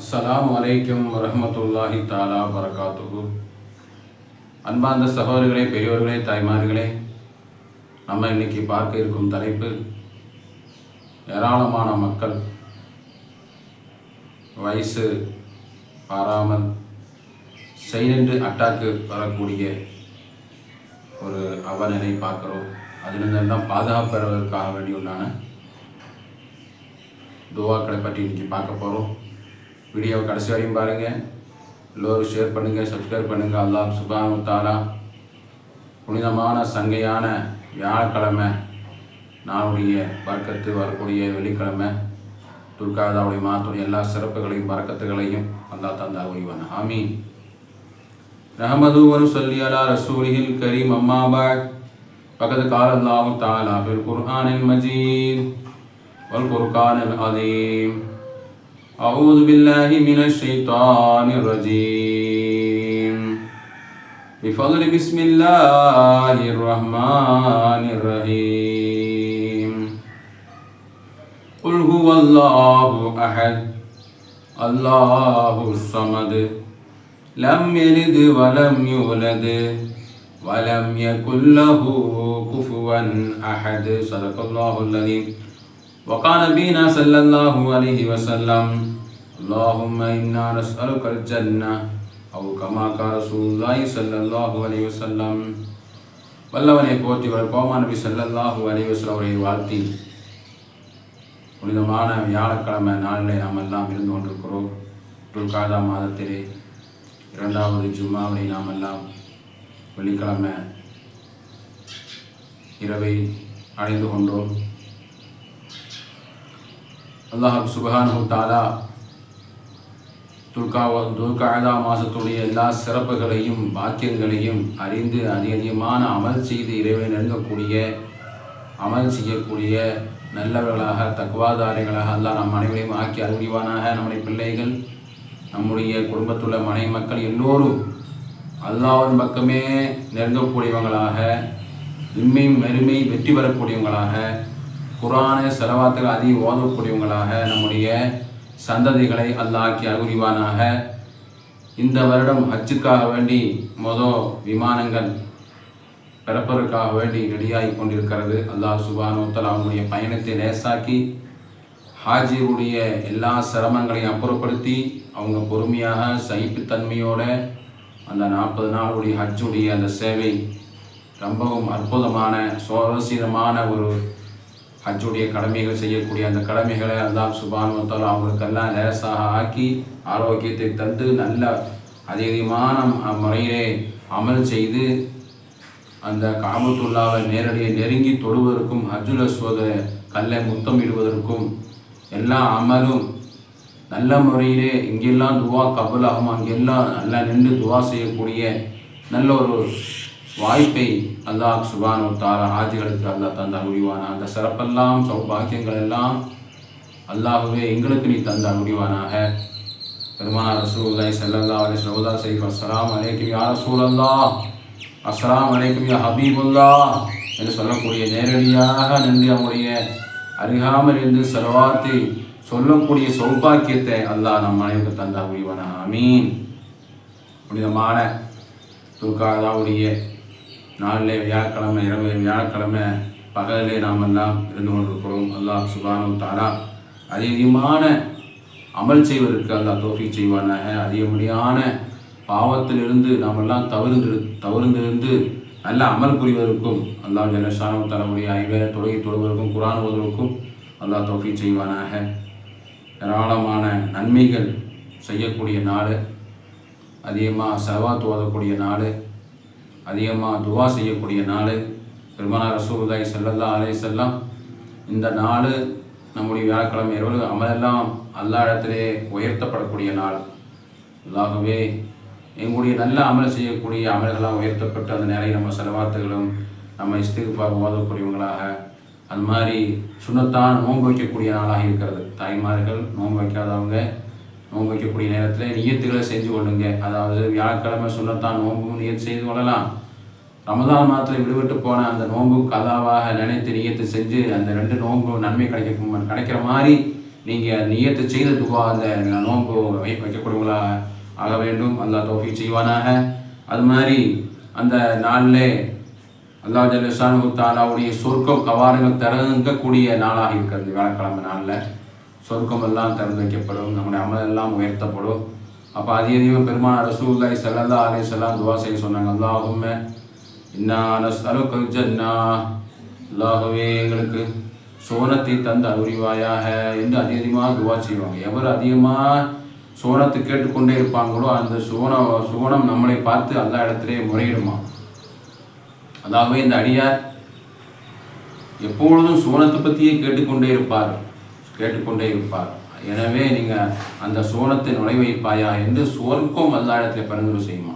அஸ்லாம் வலைக்கம் வரமத்துல்லாஹி தாலா வரகாத்துகு அன்பார்ந்த சகோதரிகளே பெரியோர்களே தாய்மார்களே நம்ம இன்னைக்கு பார்க்க இருக்கும் தலைப்பு ஏராளமான மக்கள் வயசு பாராமல் சைலண்ட் அட்டாக்கு வரக்கூடிய ஒரு அவநிலை பார்க்குறோம். அதிலிருந்தெல்லாம் பாதுகாப்பு பெறுவதற்காக வேண்டி உண்டான துவாக்களை பற்றி இன்றைக்கி பார்க்க போகிறோம் வீடியோவை கடைசி வரையும் பாருங்க. எல்லோரும் ஷேர் பண்ணுங்க சப்ஸ்கிரைப் பண்ணுங்க. அல்லா சுபானு தாலா புனிதமான சங்கையான வியாழக்கிழமை நாளுடைய பறக்கத்து வரக்கூடிய வெள்ளிக்கிழமை துர்காதாவுடைய மாத்துடைய எல்லா சிறப்புகளையும் பறக்கத்துகளையும் வந்தா தந்தா உரிவன் ஹாமி ரஹமதுவன் சொல்லி அலா ரசூலிஹில் கரீம். அம்மாபாட் பகது காலல்லாவும் தாலா பில் குர்ஹானில் மஜீத். வல் குர்கானில் அதீம் أعوذ بالله من الشيطان الرجيم. بفضل بسم الله الرحمن الرحيم. قل هو الله أحد الله الصمد لم يلد ولم يولد ولم يكن له كفوا أحد. صدق الله الذي وقال نبينا صلى الله عليه وسلم اللهم إنا نسألك الجنة أو كما قال رسول الله صلى الله عليه وسلم வல்லவனை போற்றி கோமா நபி ஸல்லல்லாஹு அலைஹி வஸல்லம் அவரை வாழ்த்தி புனிதமான வியாழக்கிழமை நாளிலே நாம் எல்லாம் இருந்து கொண்டிருக்கிறோம் துல்காதா மாதத்திலே இரண்டாவது ஜும்மாவை நாம் எல்லாம் வெள்ளிக்கிழமை இரவை அடைந்து கொண்டோம் அல்லாஹ் சுபஹானு தாலா துல்காவ துல்காதா மாதத்துடைய எல்லா சிறப்புகளையும் பாக்கியங்களையும் அறிந்து அதிகமான அமல் செய்து இறைவை நெருங்கக்கூடிய அமல் செய்யக்கூடிய நல்லவர்களாக தக்குவாதாரிகளாக அல்லாஹ் நம் அனைவரையும் ஆக்கி அறிவானாக நம்முடைய பிள்ளைகள் நம்முடைய குடும்பத்துள்ள மனை மக்கள் எல்லோரும் அல்லாவின் பக்கமே நெருங்கக்கூடியவங்களாக இம்மையும் மெருமை வெற்றி பெறக்கூடியவங்களாக குரான செலவாத்துகள் அதிக ஓதக்கூடியவங்களாக நம்முடைய சந்ததிகளை அல்லாக்கி அறிவானாக இந்த வருடம் ஹஜ்ஜுக்காக வேண்டி மொதல் விமானங்கள் பிறப்பதற்காக வேண்டி ரெடியாகி கொண்டிருக்கிறது. அல்லாஹ் சுபானோத்தல் அவங்களுடைய பயணத்தை லேசாக்கி ஹாஜியுடைய எல்லா சிரமங்களையும் அப்புறப்படுத்தி அவங்க பொறுமையாக சகிப்புத்தன்மையோட அந்த நாற்பது நாளுடைய ஹஜ்ஜுடைய அந்த சேவை ரொம்பவும் அற்புதமான சுவாரஸ்யமான ஒரு ஹஜ்ஜுடைய கடமைகள் செய்யக்கூடிய அந்த கடமைகளை அல்லாஹ் சுபானுவத்தால் அவங்களுக்கெல்லாம் லேசாக ஆக்கி ஆரோக்கியத்தை தந்து நல்ல அதிகமான முறையிலே அமல் செய்து அந்த காமத்துள்ளாவை நேரடியாக நெருங்கி தொடுவதற்கும் ஹஜ்ஜுல் அஸ்வத கல்லை முத்தமிடுவதற்கும் எல்லா அமலும் நல்ல முறையிலே இங்கெல்லாம் துவா கபலாகும் அங்கெல்லாம் நல்லா நின்று துவா செய்யக்கூடிய நல்ல ஒரு வாய்ப்பை அல்லாஹ் சுபானோ தாரா ஆஜிகளுக்கு அல்லாஹ் தந்த முடிவானா? அந்த சிறப்பெல்லாம் சௌபாக்கியங்கள் எல்லாம் அல்லாஹுவே எங்களுக்கு நீ தந்த முடிவானாக? பெருமானார் ரசூலுல்லாஹி ஸல்லல்லாஹு அலைஹி வஸல்லம் செய்து அஸ்ஸலாமு அலைக்கும் யா ரசூலல்லாஹ்! அஸ்லாம் அலைக்கும் யா ஹபீபுல்லா என்று சொல்லக்கூடிய நேரடியாக நின்று அவங்களுடைய அருகாமல் இருந்து செலவாத்தி சொல்லக்கூடிய சௌபாக்கியத்தை அல்லாஹ் நம் அனைவருக்கு தந்தா முடிவானா அமீன் புனிதமான துர்காதாவுடைய நாளில் வியாழக்கிழமை இரவு வியாழக்கிழமை பகலிலே நாம் எல்லாம் இருந்து கொண்டிருக்கிறோம். அல்லாஹ் சுபானு தாரா அதிகமான அமல் செய்வதற்கு அல்லாஹ் தோஃபி செய்வானாக. அதிகப்படியான பாவத்திலிருந்து நாம் எல்லாம் தவறுந்து தவறுந்திருந்து நல்ல அமல் புரிவதற்கும் அல்லாஹ் ஜனசானம் தலைமுடைய ஐவேல தொழுகை தொழுவதற்கும் குரான் ஓதுவதற்கும் அல்லாஹ் தோஃபி செய்வானாக. ஏராளமான நன்மைகள் செய்யக்கூடிய நாடு அதிகமாக செலவாத்து ஓதக்கூடிய நாடு அதிகமாக துவா செய்யக்கூடிய நாள். பெருமானார் ரசூலுல்லாஹி செல்லல்லா அலே செல்லாம் இந்த நாள் நம்முடைய வியாழக்கிழமை இரவு அமலெல்லாம் அல்லா இடத்திலே உயர்த்தப்படக்கூடிய நாள். அல்லாகவே எங்களுடைய நல்ல அமல் செய்யக்கூடிய அமல்களாக உயர்த்தப்பட்டு அந்த நிறைய நம்ம செலவாத்துகளும் நம்ம இஸ்திகுபார் ஓதக்கூடியவங்களாக அது மாதிரி சுண்ணத்தான் நோன்பு வைக்கக்கூடிய நாளாக இருக்கிறது. தாய்மார்கள் நோன்பு வைக்காதவங்க நோன்பு வைக்கக்கூடிய நேரத்தில் நியத்துகளை செஞ்சு கொள்ளுங்க. அதாவது வியாழக்கிழமை சுண்ணத்தான் நோன்பு நியத்து செய்து கொள்ளலாம். ரமதான் மாதத்தில் விடுபட்டு போன அந்த நோன்பு கதாவாக நினைத்து நியத்து செஞ்சு அந்த ரெண்டு நோன்பு நன்மை கிடைக்க கிடைக்கிற மாதிரி நீங்கள் நியத்து செய்த துவா அந்த நோன்பு வை வைக்கக்கூடியவங்களா ஆக வேண்டும். அல்லா தோஃபி செய்வானாக. அது மாதிரி அந்த நாளில் அல்லாஹ் ஜல்லிசானு தாலாவுடைய சொர்க்கம் கவாரங்கள் திறங்கக்கூடிய நாளாக இருக்கிறது. வியாழக்கிழமை நாளில் சொர்க்கம் எல்லாம் திறந்து வைக்கப்படும். நம்முடைய அமல் எல்லாம் உயர்த்தப்படும். அப்போ அதிக அதிகம் பெருமான ரசூல்லாய் சல்லல்லா அலை செல்லாம் துவா செய்ய சொன்னாங்க. அல்லாஹுமே இன்னா ஜன்னா அல்லாகவே எங்களுக்கு சோனத்தை தந்து அறிவாயாக என்று அதிகமாக துவா செய்வாங்க. எவர் அதிகமாக சோனத்தை கேட்டுக்கொண்டே இருப்பாங்களோ அந்த சோன சோனம் நம்மளை பார்த்து எல்லா இடத்திலே முறையிடுமா? அதாகவே இந்த அடியார் எப்பொழுதும் சோனத்தை பற்றியே கேட்டுக்கொண்டே இருப்பார் கேட்டுக்கொண்டே இருப்பார். எனவே நீங்கள் அந்த சோனத்தை நுழைவைப்பாயா என்று சோர்க்கும் எல்லா இடத்துல பரிந்துரை செய்யுமா?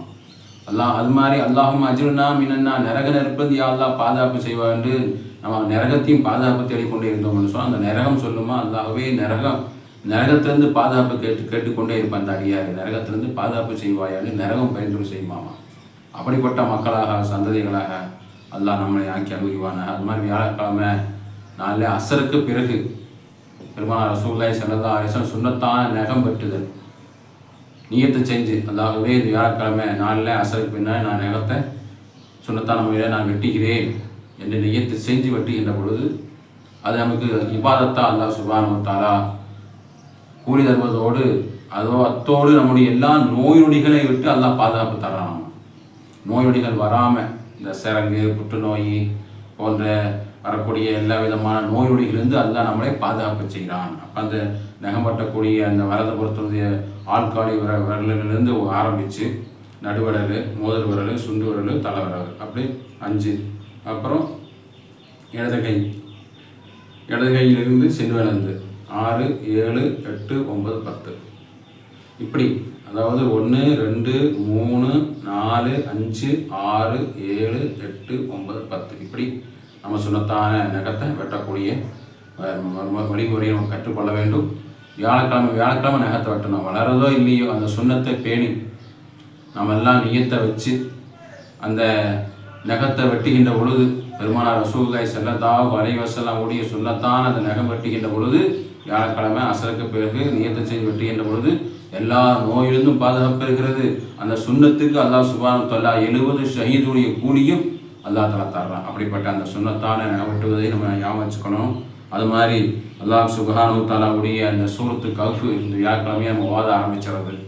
அல்லாஹ் அது மாதிரி அல்லாஹும் அஜுனா மினன்னா நரக நெருப்பது அல்லாஹ் பாதுகாப்பு செய்வா என்று நம்ம நரகத்தையும் பாதுகாப்பு தேடிக்கொண்டே இருந்தோம்னு சொன்னால் அந்த நரகம் சொல்லுமா? அல்லாஹ்வே நரகம் நரகத்திலேருந்து பாதுகாப்பு கேட்டு கேட்டுக்கொண்டே இருப்பான் அந்த அடியார். பாதுகாப்பு செய்வாயான்னு நரகம் பரிந்துரை செய்வாமா அப்படிப்பட்ட மக்களாக சந்ததிகளாக அல்லாஹ் நம்மளை ஆக்கி அறிவான அது மாதிரி வியாழக்கிழமை நாளில் அசருக்கு பிறகு பெருமாள் ரசூல்லாய் செல்லதா அரசன் சுண்ணத்தான நகம் பெற்றுதல் நீயத்தை செஞ்சு அதாகவே இந்த வியாழக்கிழமை நாளில் அசருக்கு பின்னால் நான் நகத்தை சுண்ணத்தான முறையில் நான் வெட்டுகிறேன் என்று நெய்யத்தை செஞ்சு வெட்டுகின்ற பொழுது அது நமக்கு இபாதத்தா அல்லாஹ் சுபானுத்தாரா கூலி தருவதோடு அதோ அத்தோடு நம்முடைய எல்லா நோய் நொடிகளை விட்டு அல்லா பாதுகாப்பு தர்றான் நோய் நொடிகள் வராமல் இந்த சிறங்கு புற்றுநோய் போன்ற வரக்கூடிய எல்லா விதமான நோய் நொடிகளிலிருந்து அல்லா நம்மளை பாதுகாப்பு செய்கிறான் அப்போ அந்த நகமட்டக்கூடிய அந்த வரதபுரத்தினுடைய ஆட்காலி ஆள்காலி விர விரலிலிருந்து ஆரம்பித்து நடுவிரல் மோதல் விரல் சுண்டு விரல் தலைவிரல் அப்படி அஞ்சு. அப்புறம் இடது கை. இடது கையிலிருந்து ஆறு ஏழு எட்டு ஒன்பது பத்து. இப்படி. அதாவது ஒன்று ரெண்டு மூணு நாலு அஞ்சு ஆறு ஏழு எட்டு ஒன்பது பத்து. இப்படி நம்ம சொன்னத்தான நகத்தை வெட்டக்கூடிய வழிமுறையை நம்ம கற்றுக்கொள்ள வேண்டும். வியாழக்கிழமை வியாழக்கிழமை நகத்தை வெட்டணும் வளரதோ இல்லையோ அந்த சுண்ணத்தை பேணி நம்ம எல்லாம் நியத்தை வச்சு அந்த நகத்தை வெட்டுகின்ற பொழுது பெருமானார் ரசூல்லாய் செல்லத்தா அலைவசல்லாம் ஓடிய சொல்லத்தான் அந்த நகம் வெட்டுகின்ற பொழுது வியாழக்கிழமை அசலுக்கு பிறகு நியத்தை செய்து வெட்டுகின்ற பொழுது எல்லா நோயிலிருந்தும் பாதுகாப்பு இருக்கிறது அந்த சுண்ணத்துக்கு அல்லா சுபானம் தொல்லா எழுபது ஷஹீதுடைய கூலியும் அல்லாஹ் தலா தர்றான் அப்படிப்பட்ட அந்த சுண்ணத்தான நகம் வெட்டுவதை நம்ம ஞாபகம் வச்சுக்கணும். அது மாதிரி அல்லாஹ் சுகானு தாலாவுடைய அந்த சூரத்து கவுஃபு இந்த வியாழக்கிழமையை நம்ம ஓத ஆரம்பித்தவர்கள்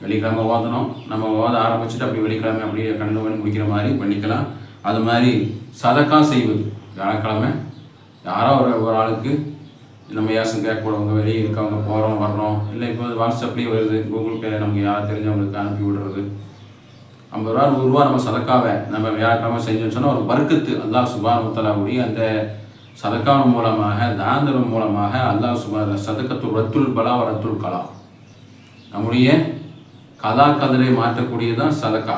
வெள்ளிக்கிழமை ஓதணும். நம்ம ஓத ஆரம்பிச்சுட்டு அப்படி வெள்ளிக்கிழமை அப்படியே கண்ணு பண்ணி முடிக்கிற மாதிரி பண்ணிக்கலாம். அது மாதிரி சதக்கா செய்வது. வியாழக்கிழமை யாரோ ஒரு ஒரு ஆளுக்கு நம்ம ஏசம் கேட்கக்கூடவங்க வெளியே இருக்கவங்க போகிறோம் வர்றோம். இல்லை இப்போ வாட்ஸ்அப்லேயே வருது. கூகுள் பேல நமக்கு யார் தெரிஞ்சவங்களுக்கு அனுப்பி விடுறது. ஐம்பது ரூபா நூறுரூவா நம்ம சதக்காவை நம்ம வியாழக்கிழமை செஞ்சோம்னு சொன்னால் ஒரு வர்க்கத்து அல்லாஹ் சுபான் முடியும் அந்த சதக்காவின் மூலமாக தாந்தரம் மூலமாக அல்லாஹ் சுமார் சதக்கத்து ரத்துல் பலா ரத்துல் கலா. நம்முடைய கலா கதரை மாற்றக்கூடியதான் சதக்கா.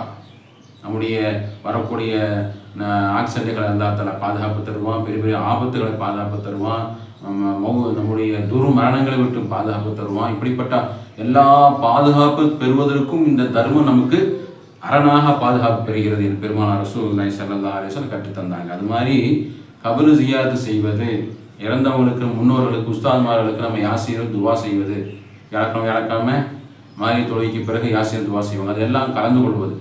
நம்முடைய வரக்கூடிய ந- ஆக்சிடென்ட்களை எல்லாத்தால பாதுகாப்பு தருவான் பெரிய பெரிய ஆபத்துகளை பாதுகாப்பு தருவான் நம்முடைய துரு மரணங்களை விட்டு பாதுகாப்பு தருவான். இப்படிப்பட்ட எல்லா பாதுகாப்பு பெறுவதற்கும் இந்த தர்மம் நமக்கு அரணாக பாதுகாப்பு பெறுகிறது என் பெருமானார் அரசு ஸல்லல்லாஹு அலைஹி அரசன் கற்றுத் தந்தாங்க அது மாதிரி கபரு ஜியாரத்து செய்வது இறந்தவங்களுக்கு முன்னோர்களுக்கு உஸ்தாத்மார்களுக்கு நம்ம யாசிரும் துவா செய்வது. இறக்கம் இறக்காம மாறி தொழுகைக்கு பிறகு யாசியர் துவா செய்வாங்க. அதெல்லாம் கலந்து கொள்வது.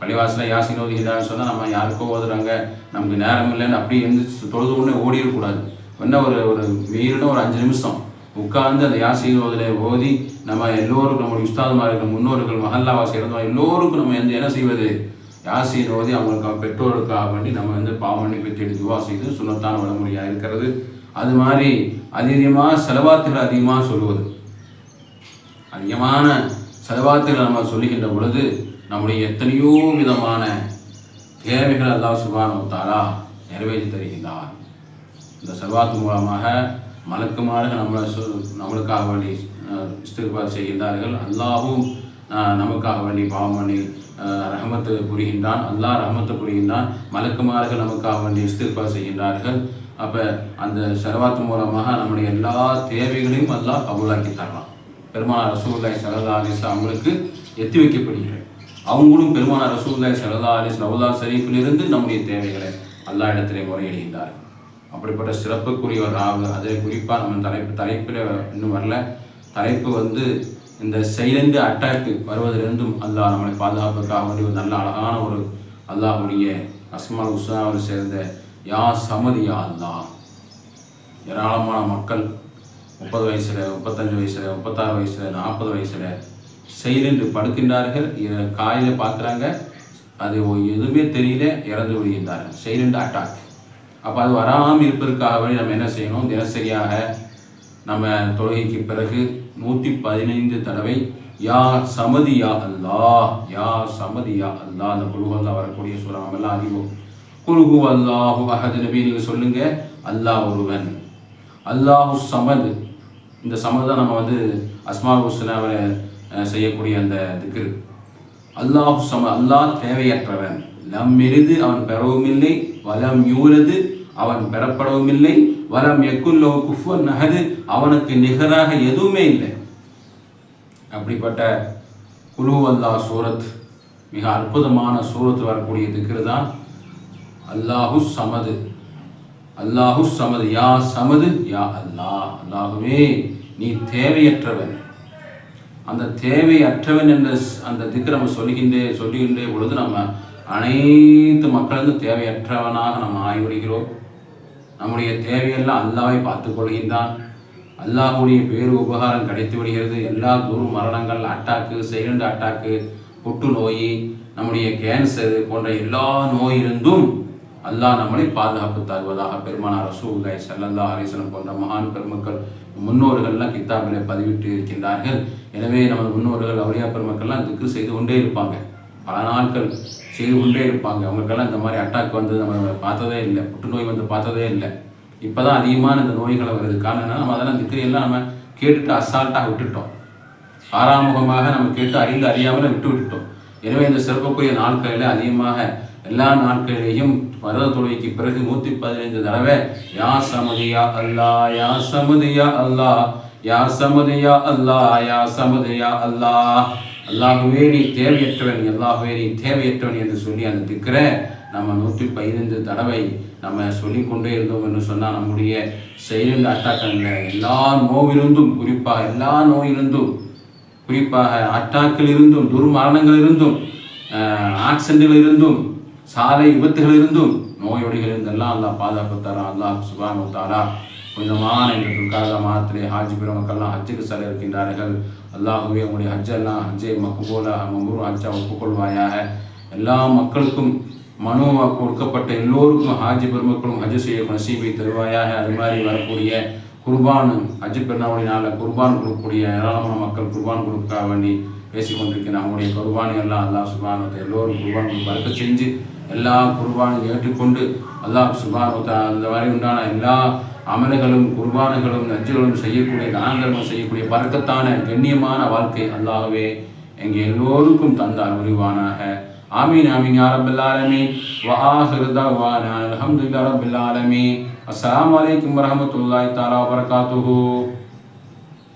பள்ளிவாசலில் யாசின் ஓதுகிறான்னு சொன்னால் நம்ம யாருக்கோ ஓதுறாங்க நமக்கு நேரம் இல்லைன்னு அப்படியே எந்திரிச்சு தொழுது உடனே ஓடிடக்கூடாது என்ன ஒரு ஒரு வீடுன்னு ஒரு அஞ்சு நிமிஷம் உட்கார்ந்து அந்த யாசின் ஓதுல ஓதி நம்ம எல்லோருக்கும் நம்முடைய உஸ்தாதுமார்கள் முன்னோர்கள் மஹல்லாவாசி இருந்தோம் எல்லோருக்கும் நம்ம வந்து என்ன செய்வது? யாசின் ஓதி அவங்களுக்கு பெற்றோருக்காக வேண்டி நம்ம வந்து பாவமன்னிப்பை தேடி துவா செய்து சுனத்தான வழிமுறையாக இருக்கிறது. அது மாதிரி அதிகமாக செலவாத்துகள் அதிகமாக சொல்லுவது. அதிகமான செலவாத்துகள் நம்ம சொல்லுகின்ற பொழுது நம்முடைய எத்தனையோ விதமான தேவைகள் அல்லாஹ் சுபானு நிறைவேற்றி தருகின்றார் இந்த செலவாத்து மூலமாக மலக்குமார்கள் நம்மளை சொ நம்மளுக்காக வேண்டி அஹ், செய்கின்றார்கள். அல்லாவும் நமக்காக வேண்டி பாவம் பண்ணி ரஹமத்து புரிகின்றான். அல்லாஹ் ரஹமத்து புரிகின்றான். மலக்குமார்கள் நமக்காக வேண்டி இஸ்திக்பார் செய்கின்றார்கள். அப்போ அந்த செலவாத்து மூலமாக நம்முடைய எல்லா தேவைகளையும் அல்லாஹ் கபூலாக்கி தரலாம் பெருமானார் ரசூல்லாய் சரதா அலிஸ் அவங்களுக்கு எத்தி வைக்கப்படுகிறது அவங்களும் பெருமானார் ரசூல்லாய் சரதா அலிஸ் ரவுல்லா ஷரீஃபிலிருந்து நம்முடைய தேவைகளை அல்லா இடத்திலே முறையிடுகின்றார்கள் அப்படிப்பட்ட சிறப்புக்குரியவர் ஒரு ராவு அதில் குறிப்பாக நம்ம தலைப்பு தலைப்பில் இன்னும் வரல. தலைப்பு வந்து இந்த சைலண்ட் அட்டாக்கு வருவதிலிருந்தும் அல்லாஹ் நம்மளை பாதுகாப்புக்காக வேண்டிய ஒரு நல்ல அழகான ஒரு அல்லாஹுடைய அஸ்மால் உஸ்னாவை சேர்ந்த யா சமதி யா அல்லாஹ். ஏராளமான மக்கள் முப்பது வயசில் முப்பத்தஞ்சு வயசில் முப்பத்தாறு வயசில் நாற்பது வயசில் சைலண்ட் படுக்கின்றார்கள். காயில் பார்க்குறாங்க. அது ஒ- எதுவுமே தெரியல இறந்து விடுகின்றார்கள். சைலண்ட் அட்டாக் அப்போ அது வராமல் இருப்பதற்காக வேண்டி நம்ம என்ன செய்யணும்? தினசரியாக நம்ம தொழுகைக்கு பிறகு நூற்றி பதினைந்து தடவை யா சமதி யா அல்லாஹ் யா சமதி யா அல்லாஹ் அந்த அல்லா வரக்கூடிய சூறா நம்ம எல்லாம் அறிவோம் குழுகு அல்லாஹு அஹது நபி நீங்கள் சொல்லுங்க. அல்லாஹ் ஒருவன். அல்லாஹு சமது. இந்த சமது தான் நம்ம வந்து அஸ்மா ஹுஸ்னாவில் செய்யக்கூடிய அந்த திக்கு அல்லாஹு சம அல்லாஹ் தேவையற்றவன். நம் எரிது அவன் பெறவும் இல்லை வலம் யூரது அவன் பெறப்படவும் இல்லை வலம் எக்குல்லோ குஃபன் நகது அவனுக்கு நிகராக எதுவுமே இல்லை. அப்படிப்பட்ட குலு அல்லாஹ் சூரத் மிக அற்புதமான சூரத்தில் வரக்கூடிய திக்ரு தான். அல்லாஹு சமது அல்லாஹு சமது யா சமது யா அல்லாஹ் அல்லாஹுவே நீ தேவையற்றவன். அந்த தேவையற்றவன் என்ற அந்த திக்கு நம்ம சொல்லுகின்றே சொல்லுகின்ற பொழுது நம்ம அனைத்து மக்களுக்கும் தேவையற்றவனாக நம்ம ஆய்வடைகிறோம் நம்முடைய தேவையெல்லாம் அல்லாவை பார்த்து கொள்கின்றான். அல்லாஹுடைய பேரு உபகாரம் கிடைத்து விடுகிறது. எல்லா துரு மரணங்கள் அட்டாக்கு சைலண்ட் அட்டாக்கு புற்றுநோய் நம்முடைய கேன்சர் போன்ற எல்லா நோயிலிருந்தும் அல்லாஹ் நம்மளை பாதுகாப்பு தருவதாக பெருமானார் ரசூல்லாய் ஸல்லல்லாஹு அலைஹி போன்ற மகான் பெருமக்கள் முன்னோர்கள்லாம் கித்தாபில் பதிவிட்டு இருக்கின்றார்கள். எனவே நமது முன்னோர்கள் அவளியா பெருமக்கள்லாம் திக்கு செய்து கொண்டே இருப்பாங்க. பல நாட்கள் செய்து கொண்டே இருப்பாங்க. அவங்களுக்கெல்லாம் இந்த மாதிரி அட்டாக் வந்து நம்ம பார்த்ததே இல்லை. புற்றுநோய் வந்து பார்த்ததே இல்லை. இப்போ தான் அதிகமான இந்த நோய்களை வருது. காரணம் என்னன்னா நம்ம அதெல்லாம் திக்கு எல்லாம் நம்ம கேட்டுட்டு அசால்ட்டாக விட்டுட்டோம். ஆறாமுகமாக நம்ம கேட்டு அறிந்து அறியாமல் விட்டு விட்டுட்டோம். எனவே இந்த சிறப்புக்குரிய நாட்களில் அதிகமாக எல்லா நாட்களிலேயும் மருத தொழுகைக்கு பிறகு நூற்றி பதினைந்து தடவை யா சமதியா அல்லா யா சமதியா அல்லா யா சமதியா அல்லா யா சமதியா அல்லா அல்லாகவே நீ தேவையற்றவன் எல்லாகவே நீ தேவையற்றவன் என்று சொல்லி அந்த திக்கிற நம்ம நூற்றி பதினைந்து தடவை நம்ம சொல்லிக்கொண்டே இருந்தோம் என்று சொன்னால் நம்முடைய செயலில் அட்டாக்கல்ல. எல்லா நோவிலிருந்தும் குறிப்பாக எல்லா நோயிலிருந்தும் குறிப்பாக அட்டாக்கில் இருந்தும் துர்மரணங்கள் இருந்தும் ஆக்சிடென்டில் இருந்தும் சாலை விபத்துகள் இருந்தும் நோயொடிகள் இருந்தெல்லாம் அல்லா பாதுகாப்பு தரான். அல்லாஹ் சுபானு புனிதமான இந்த மாத்திரை மாதத்திலே ஹாஜி பெருமக்கள்லாம் ஹஜ்ஜுக்கு செல்ல இருக்கின்றார்கள். அல்லாஹுவே உங்களுடைய ஹஜ்ஜெல்லாம் ஹஜ்ஜை மக்குபோல மம்ரு ஹஜ்ஜா ஒப்புக்கொள்வாயாக. எல்லா மக்களுக்கும் மனு கொடுக்கப்பட்ட எல்லோருக்கும் ஹாஜி பெருமக்களும் ஹஜ் செய்ய நசீபை தருவாயாக. அது மாதிரி வரக்கூடிய குர்பான் ஹஜ் பெருநாவுடைய குர்பான் கொடுக்கக்கூடிய ஏராளமான மக்கள் குர்பான் கொடுக்க வேண்டி பேசிக் கொண்டிருக்கிற அவங்களுடைய குர்பானை எல்லாம் அல்லாஹ் சுபானத்தை எல்லோரும் குர்பான் பறக்க செஞ்சு எல்லா குர்பானையும் ஏற்றுக்கொண்டு அல்லாஹ் சுபானத்தை அந்த மாதிரி உண்டான எல்லா அமல்களும் குர்பானுகளும் நஜ்ஜுகளும் செய்யக்கூடிய தானங்களும் செய்யக்கூடிய பறக்கத்தான கண்ணியமான வாழ்க்கை அல்லாகவே எங்கள் எல்லோருக்கும் தந்தார் உரிவானாக. ஆமீன் ஆமீன் யா ரப்பல் ஆலமீன். வ அஸ்லாம் வலைக்கம் வரமத்துல்லாய் ரப்பில் வரகாத்துஹூ